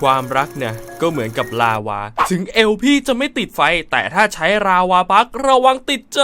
ความรักเนี่ย ก็เหมือนกับลาวา ถึงเอลพี่จะไม่ติดไฟ แต่ถ้าใช้ลาวาบักระวังติดใจ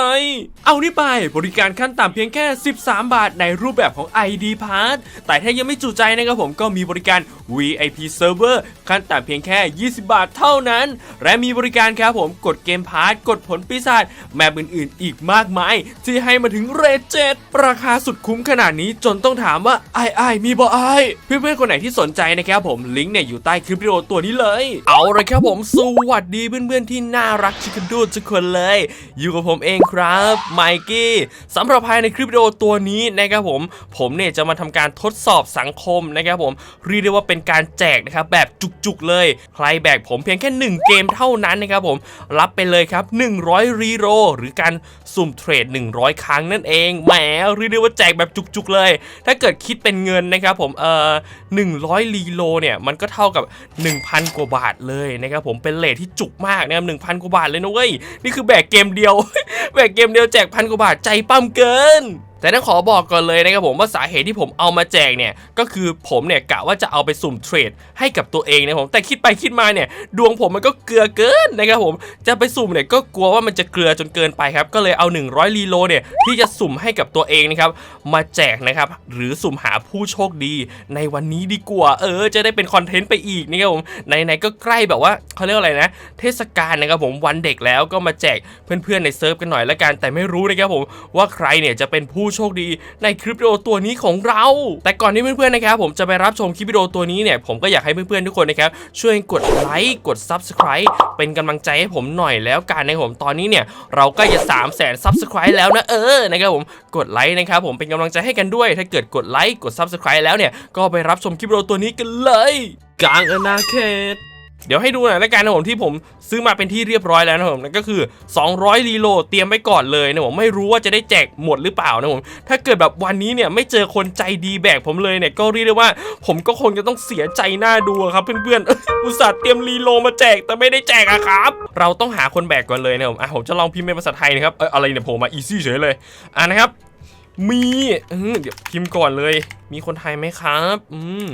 เอานี่ไปบริการขั้นต่ำเพียงแค่ 13 บาทในรูปแบบของ ID Pass แต่ถ้ายังไม่จุใจนะครับผมก็มีบริการ VIP Server ขั้นต่ำเพียงแค่ 20 บาทเท่านั้น และมีบริการครับผมกดเกมพาร์ทกดผลปีศาจแมปอื่นๆ อีกมากมาย ที่ให้มาถึงเรทเจ็ดราคาสุดคุ้มขนาดนี้จนต้องถามว่าไอ้ไอ้มีบ่ไอ้เพื่อนๆคนไหนที่สนใจนะครับผมลิงก์เนี่ยอยู่ใต้คลิปวิดีโอตัวนี้เลยเอาเลยครับผมสวัสดีเพื่อนๆที่น่ารักชิคกันดูทุกคนเลย อยู่กับผมเองครับไมกี้สำหรับภายในคลิปวิดีโอตัวนี้นะครับผม ผมเนี่ยจะมาทำการทดสอบสังคมนะครับผมเรียกได้ว่าเป็นการแจกนะครับแบบจุกๆเลย ใครแบกผมเพียงแค่ 1 เกมเท่านั้นนะครับผมรับไปเลยครับ 100 รีโรหรือการสุ่มเทรด 100 ครั้งนั่นเองแหมเรียกได้ว่าแจกแบบจุกๆเลย ถ้าเกิดคิดเป็นเงินนะครับผมเอ่อ100 รีโลเนี่ยมันก็เท่ากับ 1,000 กว่าบาทเลยนะครับผมเป็นเลทที่จุกมากนะครับหนึ่งพันกว่าบาทเลยนะเว้ยนี่คือแบกเกมเดียว แบกเกมเดียวแจกพันกว่าบาทใจปั้มเกิน แต่ต้องขอบอกก่อนเลยนะครับผมว่าสาเหตุที่ผมเอามาแจกเนี่ยก็คือผมเนี่ยกะว่าจะเอาไปสุ่มเทรดให้กับตัวเองนะผมแต่คิดไปคิดมาเนี่ยดวงผมมันก็เกลือเกินนะครับผมจะไปสุ่มเนี่ยก็กลัวว่ามันจะเกลือจนเกินไปครับก็เลยเอา 100รีโลเนี่ยที่จะสุ่มให้กับตัวเองนะครับมาแจกนะครับหรือสุ่มหาผู้โชคดีในวันนี้ดีกว่าเออ จะได้เป็นคอนเทนต์ไปอีกนะครับผมไหนๆก็ใกล้แบบว่าเขาเรียกอะไรนะ เทศกาลนะครับผมวันเด็กแล้วก็มาแจกเพื่อนๆในเซิร์ฟกันหน่อยละกันแต่ไม่รู้นะครับผมว่าใครเนี่ยจะเป็นผู้โชคดีในคลิปวิดีโอตัวนี้ของเรา แต่ก่อนที่เพื่อนๆนะครับผมจะไปรับชมคลิปวิดีโอตัวนี้เนี่ยผมก็อยากให้เพื่อนๆทุกคนนะครับช่วยกดไลค์กด Subscribe เป็นกำลังใจให้ผมหน่อยแล้วกันนะครับผมตอนนี้เนี่ยเรากล้จะ3 0 0 0 0 0 Subscribe แล้วนะเออนะครับผมกดไลค์นะครับผมเป็นกำลังใจให้กันด้วย ถ้าเกิดกดไลค์กด Subscribe แล้วเนี่ยก็ไปรับชมคลิปวิดีโอตัวนี้กันเลย กลางอนาเขต เดี๋ยวให้ดูหน่อยละกันนะผมที่ผมซื้อมาเป็นที่เรียบร้อยแล้วนะผมนั่นก็คือ 200รีโลเตรียมไว้ก่อนเลยนะผมไม่รู้ว่าจะได้แจกหมดหรือเปล่านะผมถ้าเกิดแบบวันนี้เนี่ยไม่เจอคนใจดีแบกผมเลยเนี่ยก็เรียกได้ว่า ผมก็คงจะต้องเสียใจหน้าดูครับเพื่อนๆอุตส่าห์เตรียมรีโลมาแจกแต่ไม่ได้แจกอะครับ เราต้องหาคนแบกก่อนเลยนะผมอะผมจะลองพิมพ์เป็นภาษาไทยนะครับเอยอะไรเนี่ยผมมาอีซี่เฉยเลยอะนะครับ มีเดี๋ยวพิมพ์ก่อนเลย มีคนไทยไหมครับ อืม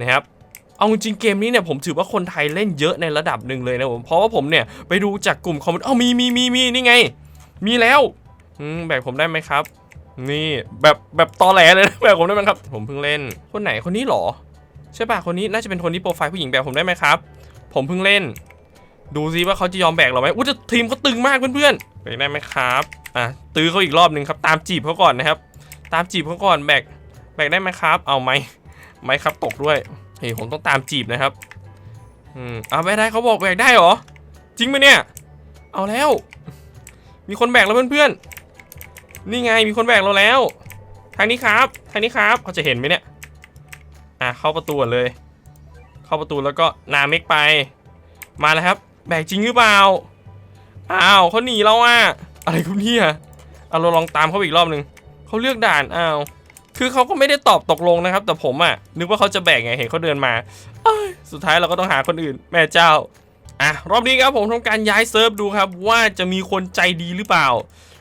นะครับ เอาจริงเกมนี้เนี่ยผมถือว่าคนไทยเล่นเยอะในระดับหนึ่งเลยนะผม เพราะว่าผมเนี่ยไปดูจากกลุ่มคอมเมนต์อ้ามีมีมีมีนี่ไง มีแล้วอืมแบกผมได้ไหมครับ นี่แบบแบบตอแหลเลยนะแบกผมได้ไหมครับ ผมเพิ่งเล่น คนไหนคนนี้หรอ ใช่ป่ะคนนี้น่าจะเป็นคนที่โปรไฟล์ผู้หญิงแบกผมได้ไหมครับ ผมเพิ่งเล่น ดูซิว่าเขาจะยอมแบกเราไหมอุ้ยแต่ทีมเขาตึงมากเพื่อนๆแบกได้ไหมครับอะตื้อเขาอีกรอบหนึ่งครับ ตามจีบเขาก่อนนะครับ ตามจีบเขาก่อนแบกแบกได้ไหมครับ เอาไหมไหมครับตกด้วย เฮ้ยผมต้องตามจีบนะครับ อืมเอาไปได้เขาบอกแบกได้เหรอ จริงไหมเนี่ย เอาแล้ว มีคนแบกแล้วเพื่อนๆ นี่ไงมีคนแบกเราแล้ว ทางนี้ครับ ทางนี้ครับเขาจะเห็นไหมเนี่ย อะเข้าประตูเลย เข้าประตูแล้วก็นาเมกไป มาแล้วครับ แบกจริงหรือเปล่า อ้าวเขาหนีเราอะ อะไรคุณเนี่ยเอาเราลองตามเขาอีกรอบหนึ่งเขาเลือกด่าน อ้าว คือเขาก็ไม่ได้ตอบตกลงนะครับ แต่ผมอะนึกว่าเขาจะแบ่งไงเห็นเขาเดินมา สุดท้ายเราก็ต้องหาคนอื่น แม่เจ้าอะรอบนี้ครับผมทำการย้ายเซิร์ฟดูครับ ว่าจะมีคนใจดีหรือเปล่า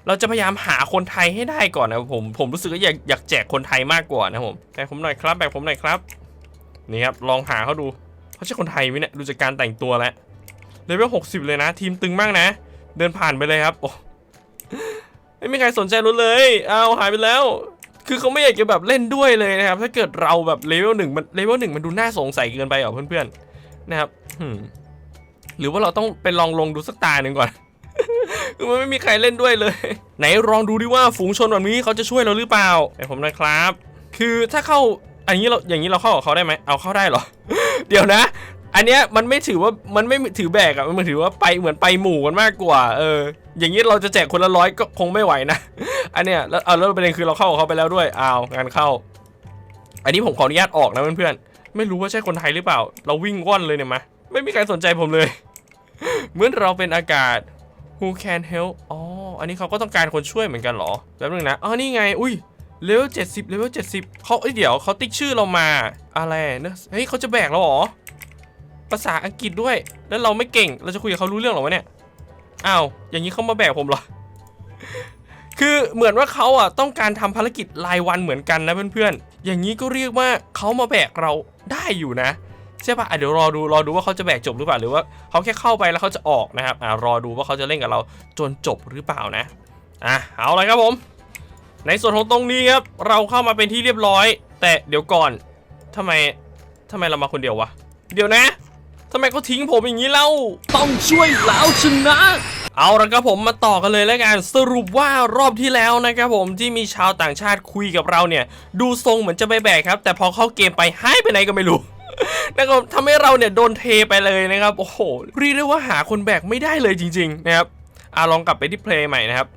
เราจะพยายามหาคนไทยให้ได้ก่อนนะผมผมรู้สึกว่าอยากอยากแจกคนไทยมากกว่านะผมแบ่งผมหน่อยครับแบ่งผมหน่อยครับนี่ครับลองหาเขาดูเขาใช่คนไทยไหมเนี่ยดูจากการแต่งตัวแล้วเลเวลหกสิบเลยนะ ทีมตึงมากนะ เดินผ่านไปเลยครับโอ้ไม่มีใครสนใจรถเลย เอาหายไปแล้ว คือเขาไม่อยากจะแบบเล่นด้วยเลยนะครับ ถ้าเกิดเราแบบเลเวลหนึ่งมันเลเวลหนึ่งมันดูน่าสงสัยเกินไปเหรอเพื่อนๆนะครับหรือว่าเราต้องไปลองลงดูสักตาหนึ่งก่อนคือมันไม่มีใครเล่นด้วยเลย ไหนลองดูดิว่าฝูงชนแบบนี้เขาจะช่วยเราหรือเปล่าไอผมนะครับ คือถ้าเข้าอันนี้เราอย่างนี้เราเข้ากับเขาได้ไหมเอาเข้าได้เหรอ เดี๋ยวนะ อันเนี้ยมันไม่ถือว่ามันไม่ถือแบกอะมันถือว่าไปเหมือนไปหมู่กันมากกว่า เออ อย่างนี้เราจะแจกคนละร้อยก็คงไม่ไหวนะ อันเนี้ยแล้วเอาแล้วประเด็นคือเราเข้ากับเขาไปแล้วด้วยอ้าวงานเข้า อันนี้ผมขออนุญาตออกนะเพื่อนๆไม่รู้ว่าใช่คนไทยหรือเปล่า เราวิ่งว่อนเลยเนี่ยมาไม่มีใครสนใจผมเลย เหมือนเราเป็นอากาศ who can help อ๋อ อันนี้เขาก็ต้องการคนช่วยเหมือนกันเหรอแป๊บนึงนะ อ๋อ นี่ไง อุ้ย เลเวลเจ็ดสิบเลเวลเจ็ดสิบเขาเอ้ย เดี๋ยวเขาติ๊กชื่อเรามา อะไรเนอะเฮ้ยเขาจะแบกเราเหรอ ภาษาอังกฤษด้วย แล้วเราไม่เก่ง เราจะคุยกับเขารู้เรื่องหรอวะเนี่ย อ้าวอย่างนี้เขามาแบกผมเหรอ คือเหมือนว่าเขาอะต้องการทำภารกิจรายวันเหมือนกันนะเพื่อนๆ อย่างนี้ก็เรียกว่าเขามาแบกเราได้อยู่นะใช่ปะ่ะเดี๋ยวรอดูรอดูว่าเขาจะแบกจบหรือเปล่าหรือว่าเขาแค่เข้าไปแล้วเขาจะออกนะครับอะรอดูว่าเขาจะเล่นกับเราจนจบหรือเปล่านะอะเอาเลยครับผม ในส่วนของตรงนี้ครับเราเข้ามาเป็นที่เรียบร้อย แต่เดี๋ยวก่อนทำไมทำไมเรามาคนเดียววะเดี๋ยวนะ ทำไมเขาทิ้งผมอย่างนี้เล่า ต้องช่วยแล้วชนะ เอาละครับผมมาต่อกันเลยแล้วกันสรุปว่ารอบที่แล้วนะครับผมที่มีชาวต่างชาติคุยกับเราเนี่ย ดูทรงเหมือนจะไปแบกครับ แต่พอเข้าเกมไปหายไปไหนก็ไม่รู้นะครับทำให้เราเนี่ยโดนเทไปเลยนะครับโอ้โหเรียกได้ว่าหาคนแบกไม่ได้เลยจริง ๆ นะครับอะลองกลับไปที่เพลย์ใหม่นะครับ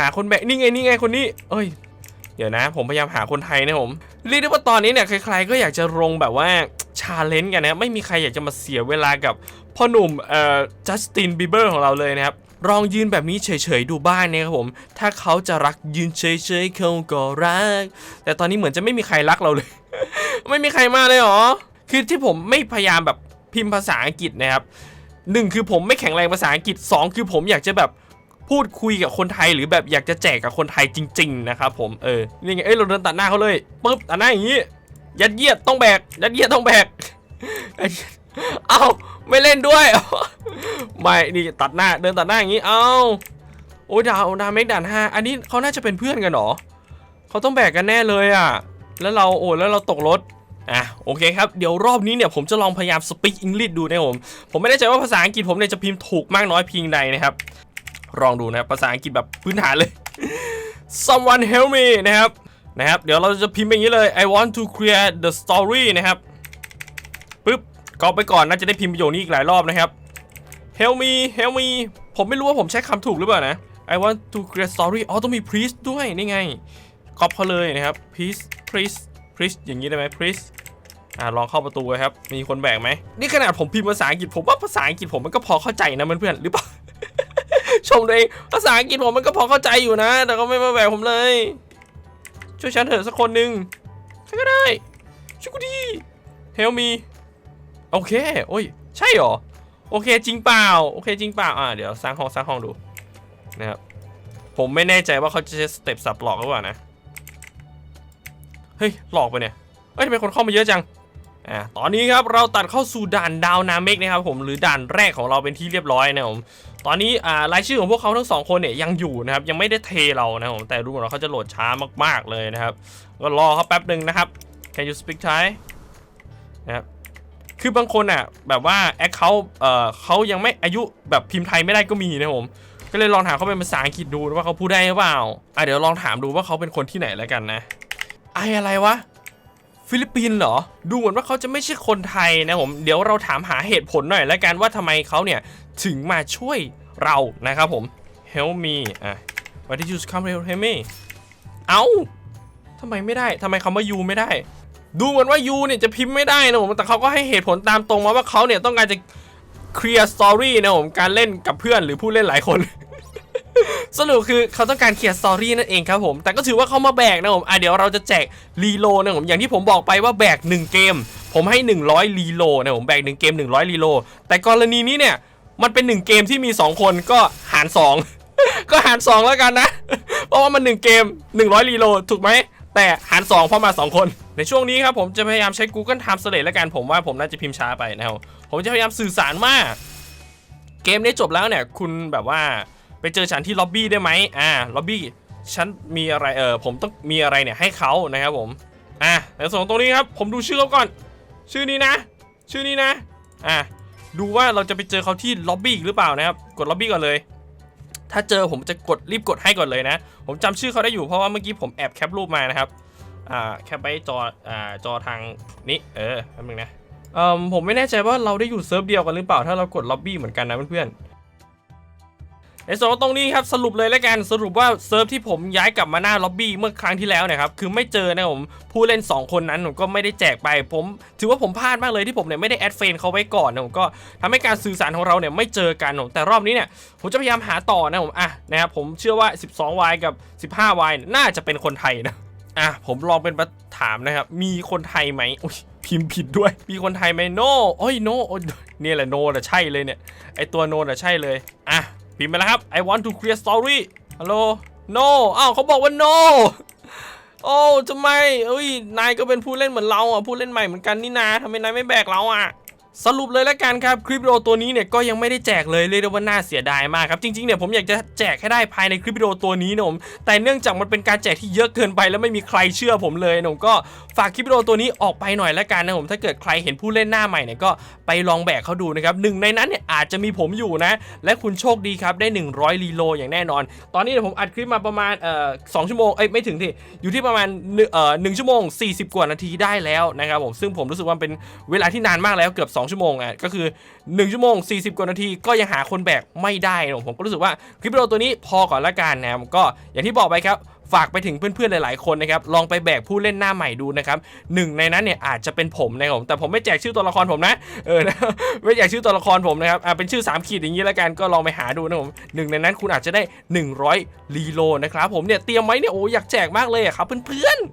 หาคนแบกนี่ไงนี่ไงคนนี้ เอ้ย เดี๋ยวนะ ผมพยายามหาคนไทยนะผมเรียกได้ว่าตอนนี้เนี่ยใครๆก็อยากจะลงแบบว่า ชาเลนจ์กันนะไม่มีใครอยากจะมาเสียเวลากับพ่อหนุ่มเอ่อจัสตินบีเบอร์ของเราเลยนะครับลองยืนแบบนี้เฉยๆดูบ้านเนี่ยครับผม ถ้าเขาจะรักยืนเฉยๆเขาก็รัก แต่ตอนนี้เหมือนจะไม่มีใครรักเราเลย ไม่มีใครมาเลยหรอ คือที่ผมไม่พยายามแบบพิมพ์ภาษาอังกฤษนะครับหนึ่งคือผมไม่แข็งแรงภาษาอังกฤษสองคือผมอยากจะแบบพูดคุยกับคนไทยหรือแบบอยากจะแจกกับคนไทยจริง ๆ นะครับผม เออ นี่ไง เอ้ย เราเดินตัดหน้าเขาเลยปึ๊บตัดหน้าอย่างนี้ ยัดเยียดต้องแบกยัดเยียดต้องแบกเอาไม่เล่นด้วยไม่นี่ตัดหน้าเดินตัดหน้าอย่างนี้เอาโอ้ยดาวดาวเมกด่านห้าอันนี้เขาน่าจะเป็นเพื่อนกันหรอเขาต้องแบกกันแน่เลยอะ แล้วเราโอ้แล้วเราตกรถอะโอเคครับเดี๋ยวรอบนี้เนี่ยผมจะลองพยายาม speak English ดูนะผมผมไม่แน่ใจว่าภาษาอังกฤษผมเนี่ยจะพิมพ์ถูกมากน้อยเพียงใดนะครับ ลองดูนะครับภาษาอังกฤษแบบพื้นฐานเลย someone help me นะครับ นะครับ เดี๋ยวเราจะพิมพ์แบบนี้เลย I want to create the story นะครับปึ๊บก็ไปก่อนน่าจะได้พิมพ์ประโยคนี้อีกหลายรอบนะครับ help me help me ผมไม่รู้ว่าผมใช้คำถูกหรือเปล่านะ I want to create story อ๋อต้องมี please ด้วยนี่ไงก๊อปเขาเลยนะครับ please please please อย่างนี้ได้ไหม please อ่าลองเข้าประตูเลยครับ มีคนแบกไหม นี่ขนาดผมพิมพ์ภาษาอังกฤษผมว่าภาษาอังกฤษผมมันก็พอเข้าใจนะเพื่อนๆหรือเปล่า ชมตัวเองภาษาอังกฤษผมมันก็พอเข้าใจอยู่นะ แต่ก็ไม่มาแบกผมเลย ช่วยฉันเถอะสักคนหนึ่งใครก็ได้ช่วยกูดี help me โอเคโอ้ยใช่เหรอโอเคจริงเปล่าโอเคจริงเปล่าอ่าเดี๋ยวสร้างห้องสร้างห้องดูนะครับผมไม่แน่ใจว่าเขาจะใช้สเต็ปสับหลอกหรือเปล่านะเฮ้ยหลอกไปเนี่ยเอ้ยทำไมคนเข้ามาเยอะจังอ่าตอนนี้ครับเราตัดเข้าสู่ด่านดาวนาเมกนะครับผมหรือด่านแรกของเราเป็นที่เรียบร้อยนะผม ตอนนี้อ่ารายชื่อของพวกเขาทั้งสองคนเนี่ยยังอยู่นะครับยังไม่ได้เทเรานะผมแต่ดูเหมือนว่าเขาจะโหลดช้ามาก ๆเลยนะครับก็รอเขาแป๊บหนึ่งนะครับ Can you speak Thai นะครับคือบางคนอะแบบว่าแอคเขาเอ่อเขายังไม่อายุแบบพิมพ์ไทยไม่ได้ก็มีนะผมก็เลยลองถามเขาเป็นภาษาอังกฤษดูว่าเขาพูดได้หรือเปล่าอะเดี๋ยวลองถามดูว่าเขาเป็นคนที่ไหนแล้วกันนะไออะไรวะฟิลิปปินส์เหรอ ดูเหมือนว่าเขาจะไม่ใช่คนไทยนะผม เดี๋ยวเราถามหาเหตุผลหน่อยแล้วกันว่าทำไมเขาเนี่ย ถึงมาช่วยเรานะครับผม help me อะ why did you come help me เอ้าทำไมไม่ได้ทำไมคำว่า you ไม่ได้ ดูเหมือนว่า you เนี่ยจะพิมพ์ไม่ได้นะผม แต่เขาก็ให้เหตุผลตามตรงมาว่าเขาเนี่ยต้องการจะ clear story นะผมการเล่นกับเพื่อนหรือผู้เล่นหลายคน สรุปคือเขาต้องการเคลียร์สตอรี่นั่นเองครับผม แต่ก็ถือว่าเขามาแบกนะผม อะเดี๋ยวเราจะแจกรีโลนะผมอย่างที่ผมบอกไปว่าแบก 1 เกม ผมให้ 100รีโลนะผมแบก1เกม 100รีโลแต่กรณีนี้เนี่ย มันเป็น1เกมที่มี 2 คนก็หาร 2 ก็หาร 2 แล้วกันนะ เพราะว่ามัน 1 เกม 100รีโลถูกไหม แต่หาร 2 เพราะมา 2 คน ในช่วงนี้ครับผมจะพยายามใช้ Google Translate แล้วกันผมว่าผมน่าจะพิมพ์ช้าไปนะครับผมจะพยายามสื่อสารว่า เกมนี้จบแล้วเนี่ย คุณแบบว่าไปเจอฉันที่ล็อบบี้ได้ไหมอ่าล็อบบี้ฉันมีอะไรเออผมต้องมีอะไรเนี่ยให้เขานะครับผมอะในส่วนของตรงนี้ครับ ผมดูชื่อเขาก่อน ชื่อนี้นะ ชื่อนี้นะอะ ดูว่าเราจะไปเจอเขาที่ล็อบบี้อีกหรือเปล่านะครับ กดล็อบบี้ก่อนเลย ถ้าเจอผมจะกดรีบกดให้ก่อนเลยนะ ผมจำชื่อเขาได้อยู่เพราะว่าเมื่อกี้ผมแอบแคปรูปมานะครับ อ่าแคปไปจอ อ่าจอทางนี้ เออแป๊บนึงนะ เอ่อผมไม่แน่ใจว่าเราได้อยู่เซิร์ฟเดียวกันหรือเปล่า ถ้าเรากดล็อบบี้เหมือนกันนะเพื่อนๆ ในส่วนของตรงนี้ครับสรุปเลยแล้วกันสรุปว่าเซิร์ฟที่ผมย้ายกลับมาหน้าล็อบบี้เมื่อครั้งที่แล้วนะครับคือไม่เจอนะผมผู้เล่น 2 คนนั้นผมก็ไม่ได้แจกไป ผมถือว่าผมพลาดมากเลยที่ผมเนี่ยไม่ได้แอดเฟนเขาไว้ก่อนนะผมก็ทำให้การสื่อสารของเราเนี่ยไม่เจอกันผมแต่รอบนี้เนี่ยผมจะพยายามหาต่อนะผมอะนะครับผมเชื่อว่า 12Y กับ 15Y น่าจะเป็นคนไทยนะอะผมลองเป็นมาถามนะครับมีคนไทยไหมอุ๊ยพิมพ์ผิดด้วย มีคนไทยไหมโนโอ้ยโนเนี่ยแหละโนแหละใช่เลยเนี่ยไอตัวโนน่ะใช่เลยอะ พิมพ์ไปแล้วครับ I want to clear story ฮัลโหล no อ้าวเขาบอกว่า no โอ้ทำไมเอ้ย นายก็เป็นผู้เล่นเหมือนเราอะ ผู้เล่นใหม่เหมือนกันนี่นาทำไมนายไม่แบกเราอะ สรุปเลยแล้วกันครับคลิปวิดีโอตัวนี้เนี่ยก็ยังไม่ได้แจกเลยเรียกได้ว่าน่าเสียดายมากครับจริงๆเนี่ยผมอยากจะแจกให้ได้ภายในคลิปวิดีโอตัวนี้นะผมแต่เนื่องจากมันเป็นการแจกที่เยอะเกินไปแล้วไม่มีใครเชื่อผมเลยนะผมก็ฝากคลิปวิดีโอตัวนี้ออกไปหน่อยแล้วกันนะผมถ้าเกิดใครเห็นผู้เล่นหน้าใหม่เนี่ยก็ไปลองแบกเขาดูนะครับหนึ่งในนั้นเนี่ยอาจจะมีผมอยู่นะ และคุณโชคดีครับได้ 100รีโลอย่างแน่นอน ตอนนี้เนี่ยผมอัดคลิปมาประมาณเอ่อสชั่วโมงเอ้ยไม่ถึงที่อยู่ที่ประมาณหนึ่งเอ่อหนึ่งชั่วโมง 40 กว่านาทีได้แล้วนะครับผมซึ่งผมรู้สึกว่าเป็นเวลาที่นานมากแล้วเกือบ2ชั่วโมงอะก็คือ 1 ชั่วโมง 40 กว่านาทีก็ยังหาคนแบกไม่ได้นะผมก็รู้สึกว่าคลิปวิดีโอตัวนี้พอก่อนละกันนะครับก็อย่างที่บอกไปครับฝากไปถึงเพื่อนๆ หลายๆ คนนะครับ ลองไปแบกผู้เล่นหน้าใหม่ดูนะครับหนึ่งในนั้นเนี่ยอาจจะเป็นผมนะครับผมแต่ผมไม่แจกชื่อตัวละครผมนะ เออนะไม่แจกชื่อตัวละครผมนะครับอ่าเป็นชื่อ 3 ขีดอย่างนี้แล้วกันก็ลองไปหาดูนะผมหนึ่งในนั้นคุณอาจจะได้ 100รีโลนะครับผมเนี่ยเตรียมไว้เนี่ยโอ้อยากแจกมากเลยครับเพื่อนๆ